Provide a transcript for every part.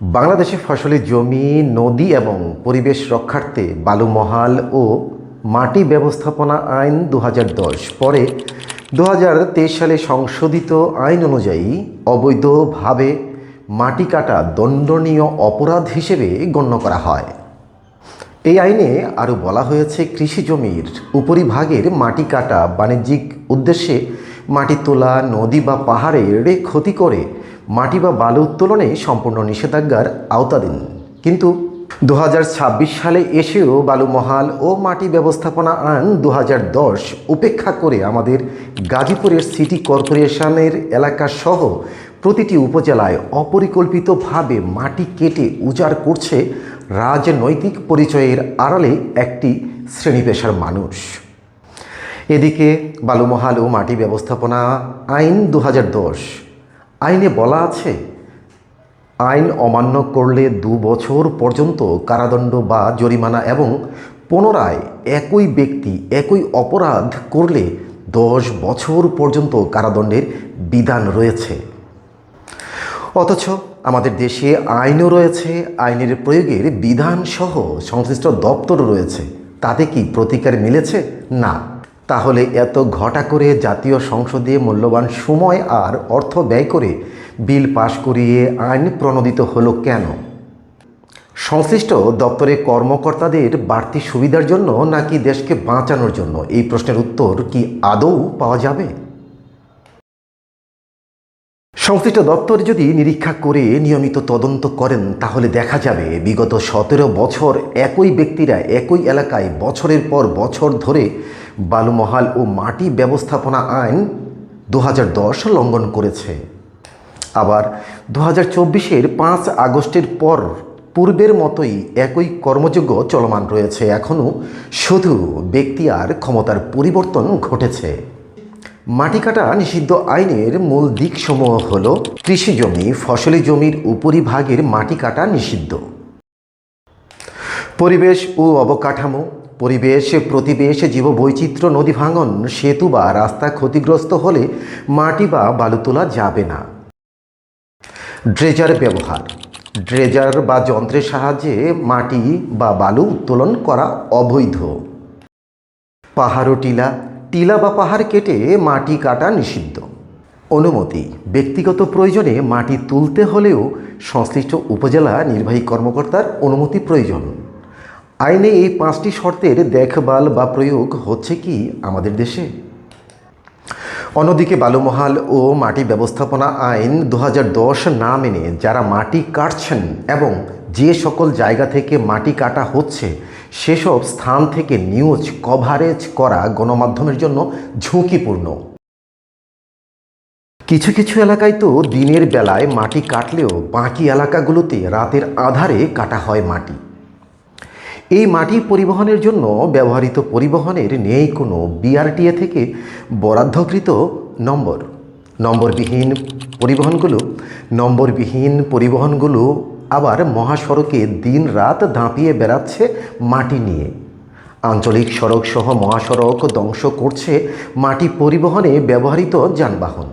বাংলাদেশে ফসলি জমি, নদী এবং পরিবেশ রক্ষার্থে বালুমহাল ও মাটি ব্যবস্থাপনা আইন দু হাজার দশ পরে দু হাজার তেইশ সালে সংশোধিত আইন অনুযায়ী অবৈধভাবে মাটি কাটা দণ্ডনীয় অপরাধ হিসেবে গণ্য করা হয়। এই আইনে আরও বলা হয়েছে, কৃষি জমির উপরিভাগের মাটি কাটা বাণিজ্যিক উদ্দেশ্যে মাটি তোলা, নদী বা পাহাড়ের ক্ষতি করে মাটি বা বালু উত্তোলনে সম্পূর্ণ নিষেধাজ্ঞার আওতাধীন কিন্তু দু হাজার ছাব্বিশ সালে এসেও বালুমহাল ও মাটি ব্যবস্থাপনা আইন দু হাজার দশ উপেক্ষা করে আমাদের গাজীপুরের সিটি কর্পোরেশনের এলাকা সহ প্রতিটি উপজেলায় অপরিকল্পিতভাবে মাটি কেটে উজাড় করছে রাজনৈতিক পরিচয়ের আড়ালে একটি শ্রেণীপেশার মানুষ। এদিকে বালুমহাল ও মাটি ব্যবস্থাপনা আইন দু হাজার দশ আইনে বলা আছে, আইন অমান্য করলে দু বছর পর্যন্ত কারাদণ্ড বা জরিমানা এবং পুনরায় একই ব্যক্তি, একই অপরাধ করলে দশ বছর পর্যন্ত কারাদণ্ডের বিধান রয়েছে। অথচ আমাদের দেশে আইনও রয়েছে, আইনের প্রয়োগের বিধানসহ সংশ্লিষ্ট দপ্তরও রয়েছে। তাতে কি প্রতিকার মিলেছে? না। তাহলে এত ঘটা করে জাতীয় সংসদে মূল্যবান সময় আর অর্থ ব্যয় করে বিল পাশ করিয়ে আইন প্রণোদিত হলো কেন? সংশ্লিষ্ট দপ্তরে কর্মকর্তাদের বাড়তি সুবিধার জন্য নাকি দেশকে বাঁচানোর জন্য? এই প্রশ্নের উত্তর কি আদৌ পাওয়া যাবে? সংশ্লিষ্ট দপ্তর যদি নিরীক্ষা করে নিয়মিত তদন্ত করেন, তাহলে দেখা যাবে বিগত সতেরো বছর একই ব্যক্তিরা একই এলাকায় বছরের পর বছর ধরে বালুমহাল ও মাটি ব্যবস্থাপনা আইন দু হাজার দশ লঙ্ঘন করেছে। আবার দু হাজার চব্বিশের পাঁচ আগস্টের পর পূর্বের মতোই একই কর্মযোগ্য চলমান রয়েছে। এখনও শুধু ব্যক্তি আর ক্ষমতার পরিবর্তন ঘটেছে। মাটি কাটা নিষিদ্ধ আইনের মূল দিকসমূহ হল কৃষি জমি, ফসলি জমির উপরিভাগের মাটি কাটা নিষিদ্ধ। পরিবেশ ও অবকাঠামো পরিবেশ, প্রতিবেশ জীববৈচিত্র্য, নদী ভাঙন, সেতু বা রাস্তা ক্ষতিগ্রস্ত হলে মাটি বা বালু তোলা যাবে না। ড্রেজার ব্যবহার। ড্রেজার বা যন্ত্রের সাহায্যে মাটি বা বালু উত্তোলন করা অবৈধ। পাহাড় ও টিলা। টিলা বা পাহাড় কেটে মাটি কাটা নিষিদ্ধ। অনুমতি। ব্যক্তিগত প্রয়োজনে মাটি তুলতে হলেও সংশ্লিষ্ট উপজেলা নির্বাহী কর্মকর্তার অনুমতি প্রয়োজন। আইনে এই পাঁচটি শর্তের দেখভাল বা প্রয়োগ হচ্ছে কি আমাদের দেশে? অন্যদিকে বালুমহাল ও মাটি ব্যবস্থাপনা আইন দু হাজার দশ না মেনে যারা মাটি কাটছেন এবং যে সকল জায়গা থেকে মাটি কাটা হচ্ছে, সেসব স্থান থেকে নিউজ কভারেজ করা গণমাধ্যমের জন্য ঝুঁকিপূর্ণ। কিছু কিছু এলাকায় তো দিনের বেলায় মাটি কাটলেও বাকি এলাকাগুলোতে রাতের আধারে কাটা হয় মাটি। এই মাটি পরিবহনের জন্য ব্যবহৃত পরিবহনের নেই কোনো বিআরটিএ থেকে বরাদ্দকৃত নম্বর। নম্বরবিহীন পরিবহনগুলো নম্বরবিহীন পরিবহনগুলো আবার মহাসড়কে দিন রাত দাঁপিয়ে বেড়াচ্ছে মাটি নিয়ে। আঞ্চলিক সড়ক সহ মহাসড়ক ধ্বংস করছে মাটি পরিবহনে ব্যবহৃত যানবাহন।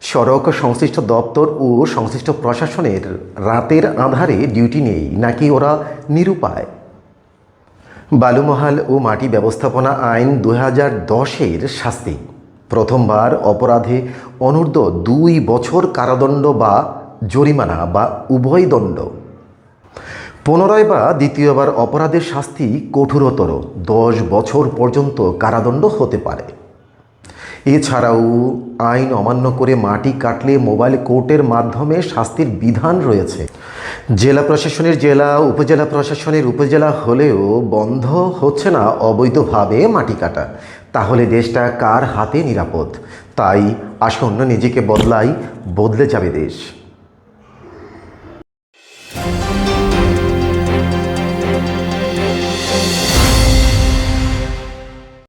সড়ক সংশ্লিষ্ট দপ্তর ও সংশ্লিষ্ট প্রশাসনের রাতের আধারে ডিউটি নেই, নাকি ওরা নিরুপায়? বালুমহাল ও মাটি ব্যবস্থাপনা আইন দু হাজার দশের শাস্তি। প্রথমবার অপরাধে অনূর্ধ্ব দুই বছর কারাদণ্ড বা জরিমানা বা উভয় দণ্ড। পুনরায় বা দ্বিতীয়বার অপরাধের শাস্তি কঠোরতর। দশ বছর পর্যন্ত কারাদণ্ড হতে পারে। এছাড়াও আইন অমান্য করে মাটি কাটলে মোবাইল কোর্টের মাধ্যমে শাস্তির বিধান রয়েছে। জেলা প্রশাসনের জেলা, উপজেলা প্রশাসনের উপজেলা হলেও বন্ধ হচ্ছে না অবৈধভাবে মাটি কাটা। তাহলে দেশটা কার হাতে নিরাপদ? তাই আসন্ন নিজেকে বদলাই, বদলে যাবে দেশ।